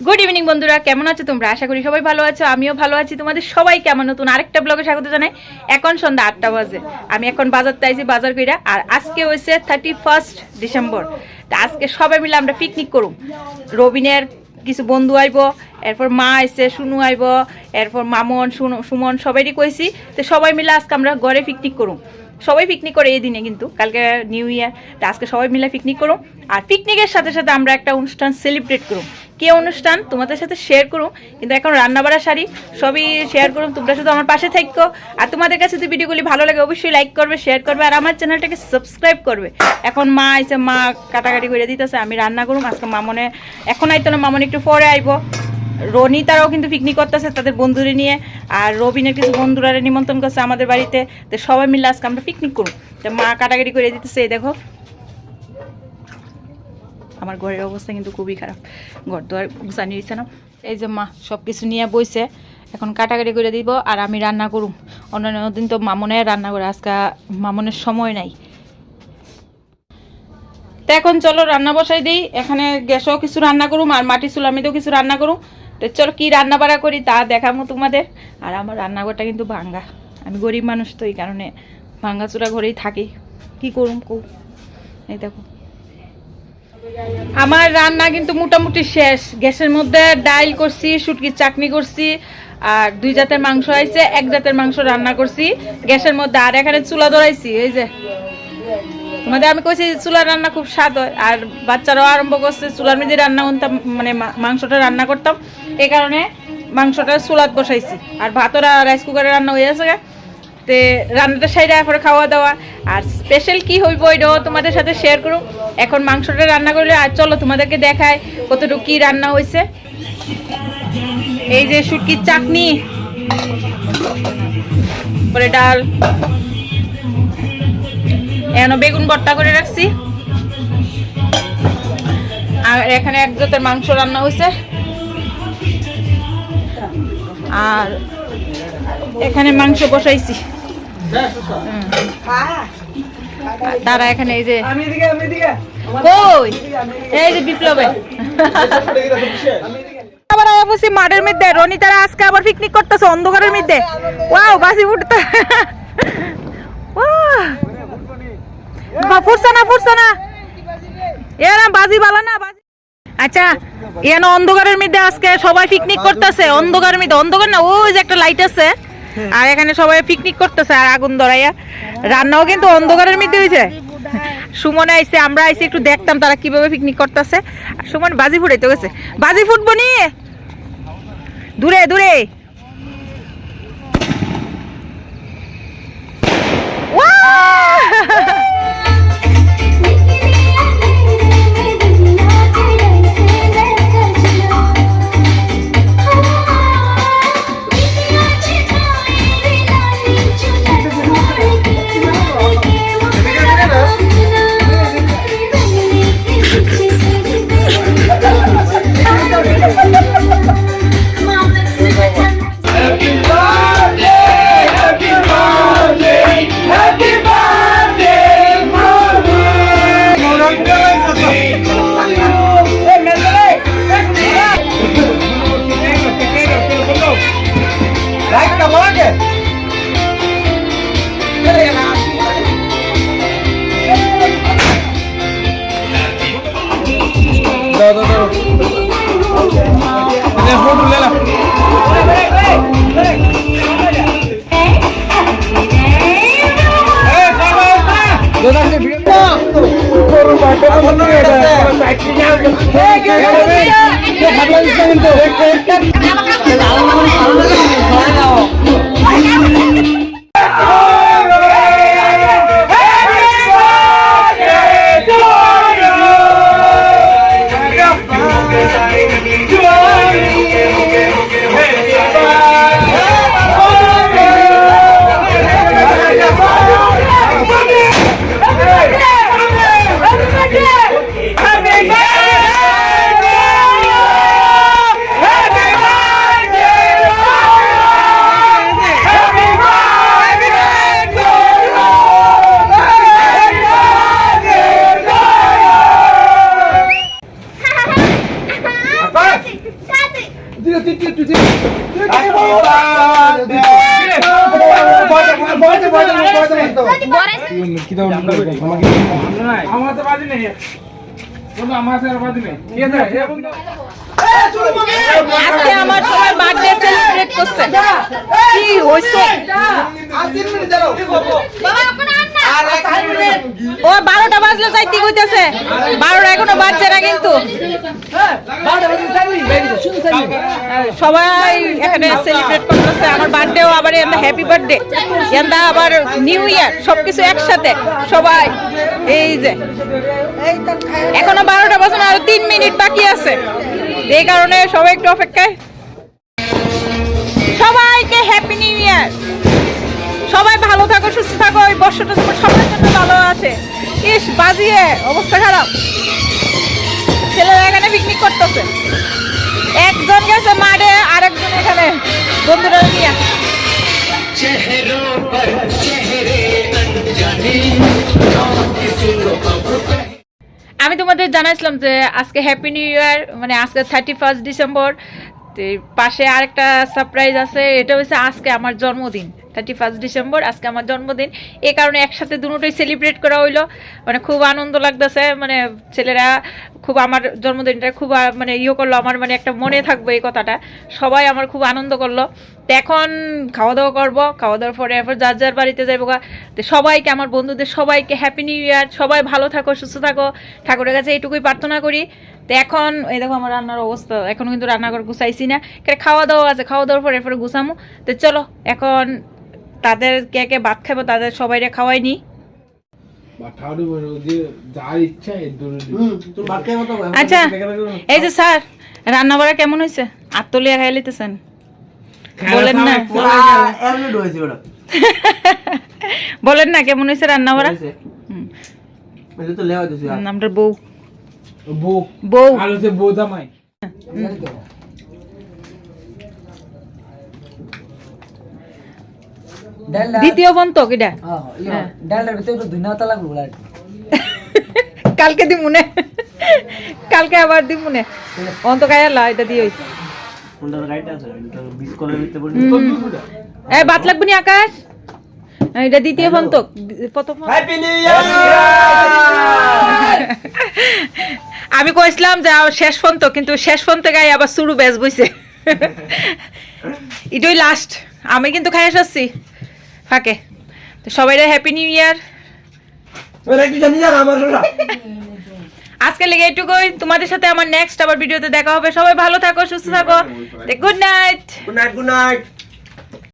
Good evening বন্ধুরা। কেমন আছো তোমরা? আশা করি সবাই ভালো আছো। আমিও ভালো আছি। তোমাদের সবাই কেমন? নতুন আরেকটা ব্লগে স্বাগত জানাই। এখন সন্ধ্যা আটটা বাজে। আমি এখন বাজার আইছি বাজার কইরা। আর আজকে হয়েছে থার্টি ফার্স্ট ডিসেম্বর তা আজকে সবাই মিলে আমরা পিকনিক করুম। রবিনের কিছু বন্ধু আইব, এরপর মা আইছে শুনু আইব, এরপর মামন সুমন, সবাইরই কইছি। তো সবাই মিলে আজকে আমরা ঘরে পিকনিক করুম। সবাই পিকনিক করে এই দিনে কিন্তু, কালকে নিউ ইয়ার তা আজকে সবাই মিলে পিকনিক করুম। আর পিকনিকের সাথে সাথে আমরা একটা অনুষ্ঠান সেলিব্রেট করুম। কি অনুষ্ঠান তোমাদের সাথে শেয়ার করুম। কিন্তু এখন রান্না বাড়া শাড়ি, সবই শেয়ার করুম। তোমরা শুধু আমার পাশে থাকো আর তোমাদের কাছে যদি ভিডিওগুলি ভালো লাগে, অবশ্যই লাইক করবে শেয়ার করবে, আর আমার চ্যানেলটাকে সাবস্ক্রাইব করবে। এখন মা আইছে মা কাটাকাটি করে দিতেছে, আমি রান্না করুম। আজকে মামনে, এখন আইতো না, মামন একটু পরে আইব। রনি তারাও কিন্তু পিকনিক করতেছে তাদের বন্ধুরে নিয়ে, আর রবিনের কিছু বন্ধুরা নিমন্ত্রণ করছে আমাদের বাড়িতে। তো সবাই মিলে আজকে আমরা পিকনিক করুম। তো মা কাটাকাটি করে দিতেছে, এই দেখো। আমার ঘরের অবস্থা কিন্তু খুবই খারাপ। ঘর দুয়ার গুছানি হয়েছে না। এই যে মা সব কিছু নিয়ে বইছে। এখন কাটাকাটি করে দিব আর আমি রান্না করুম। অন্যান্য দিন তো মামনে রান্না করে, আজকে মামনের সময় নাই। তো এখন চলো রান্না বসাই দিই। এখানে গ্যাসও কিছু রান্না করুম আর মাটি চুলামিতেও কিছু রান্না করুম। তো চলো কি রান্না বাড়া করি তা দেখাবো তোমাদের। আর আমার রান্নাঘরটা কিন্তু ভাঙ্গা। আমি গরিব মানুষ তো এই কারণে ভাঙ্গা চূড়া ঘরেই থাকি। কি করুম কৌ এই দেখো। আমার রান্না কিন্তু মোটামুটি শেষ। গ্যাসের মধ্যে ডাইল করছি, শুটকির চাটনি করছি, আর দুই জাতের মাংস আইছে, এক জাতের মাংস রান্না করছি। গ্যাসের মধ্যে আর এখানে চুলা ধরাইছি, এই যে। তোমাদের আমি কইছি চুলার রান্না খুব স্বাদ হয়, আর বাচ্চারাও আরম্ভ করছে, চুলার মধ্যে রান্না করতাম মানে মাংসটা রান্না করতাম। এই কারণে মাংসটা চুলাত বসাইছি, আর ভাতরা রাইস কুকারে রান্না হয়ে আছে। তে রান্নাটা সাইডে পরে খাওয়া দাওয়া। আর স্পেশাল কি হইব এটাও তোমাদের সাথে শেয়ার করুম। এখন মাংসটা রান্না করলে, আর চলো তোমাদেরকে দেখায় কতটুকু কি রান্না হয়েছে এই যে শুটকির চাটনি, পরে ডাল। এখনও বেগুন ভর্তা করে রাখছি। আর এখানে এক জাতের মাংস রান্না হয়েছে আর এখানে মাংস বসাইছি। তারা এখানে এই যে কই? এই যে বিপ্লবে। আবার আয়া বসি মাঠের মধ্যে। রনি তারা আজকে আবার পিকনিক করতেছে অন্ধকারের মধ্যে। ওয়াও বাসি উঠতে ফুটছে না ফুটছে না। এরা বাজি বালা না বাজি আচ্ছা এখানে অন্ধকারের মধ্যে আজকে সবাই পিকনিক করতেছে। অন্ধকারের মধ্যে, অন্ধকার না, ওই যে একটা লাইট আছে। আর এখানে সবাই পিকনিক করতেছে আর আগুন ধরাইয়া। রান্নাও কিন্তু অন্ধকারের মধ্যে হয়েছে সুমন আইসে আমরা আইসে একটু দেখতাম তারা কীভাবে পিকনিক করতেছে। আর সুমন বাজি ফুটাইতে গেছে। বাজি ফুটবো নিয়ে দূরে দূরে। Thank you. আজকে আমার সবাই বার্থডে সেলিব্রেট করছে কি হইছে ও বারোটা বাজলে যাইতে কইতেছে বারোটা এখনও বাজছে না কিন্তু সবাই এখানে সেলিব্রেট করতেছে। আমার বার্থডেও আবার এন্দা হ্যাপি বার্থডে এন্দা আবার নিউ ইয়ার সবকিছু একসাথে। সবাই, এই যে। এখনও বারোটা না, আরও তিন মিনিট বাকি আছে। এই কারণে সবাই একটু অপেক্ষায়। সবাইকে হ্যাপি নিউ ইয়ার সবাই ভালো থাকো, সুস্থ থাকো। এই বর্ষটা তোমার সবার জন্য ভালো আছে। ইস, বাজিয়ে, অবস্থা খারাপ। ছেলেরা এখানে পিকনিক করতেছে। একজন গেছে মাঠে আরেকজন এখানে। বন্ধুরা আমি তোমাদের জানাইছিলাম যে আজকে হ্যাপি নিউ ইয়ার মানে আজকে থার্টি ফার্স্ট ডিসেম্বর পাশে আরেকটা সারপ্রাইজ আছে এটা হচ্ছে আজকে আমার জন্মদিন। থার্টি ফার্স্ট ডিসেম্বর আজকে আমার জন্মদিন। এ কারণে একসাথে দুটোই সেলিব্রেট করা হইল। মানে খুব আনন্দ লাগতেছে মানে ছেলেরা খুব আমার জন্মদিনটা খুব মানে ইয়ে করল, আমার মানে একটা মনে থাকবে এই কথাটা। সবাই আমার খুব আনন্দ করল। এখন খাওয়া দাওয়া করব খাওয়া দাওয়ার পরে এরপর যার যার বাড়িতে যাইবো। তো সবাইকে, আমার বন্ধুদের সবাইকে হ্যাপি নিউ ইয়ার সবাই ভালো থাকো, সুস্থ থাকো। ঠাকুরের কাছে এইটুকুই প্রার্থনা করি। তো এখন, এই দেখো আমার রান্নার অবস্থা। এখন কিন্তু রান্নাঘর গুছাইছি না। কেন খাওয়া দাওয়া আছে খাওয়া দাওয়ার পরে এরপরে গুছামো। তো চলো, এখন তাদের কে কে ভাত খাব তাদের সবাইরে খাওয়াই নি। আচ্ছা এই যে স্যার রান্না বাড়া কেমন হয়েছে? আত্মলিয়া খাই লিতেছেন বলেন না। বলেন না কেমন হয়েছে রান্না বাড়া? বউ। বউ। বউ। আলোতে বউ জামাই। দ্বিতীয় বোন তো কিটা হ্যাঁ। ডালটার ভিতরে পাতা লাগল কালকে দি মনে কালকে আবার দি মনে অন্ত খাইয়ালা এটা দিয়ে হইছে এ বাত লাগবে নি আকাশ? এটা দ্বিতীয় ফোন তো প্রথম আমি কইছিলাম যে শেষ ফোন তো কিন্তু শেষ ফোন থেকে আবার শুরু বেজ বইছে এটাই লাস্ট আমি কিন্তু খাই আসছি ফাঁকে। তো সবাই হ্যাপি নিউ ইয়ার আজকে লেগে এটুকুই। তোমাদের সাথে আমার নেক্সট আবার ভিডিওতে দেখা হবে। সবাই ভালো থাকো সুস্থ থাকো। Good night good night good night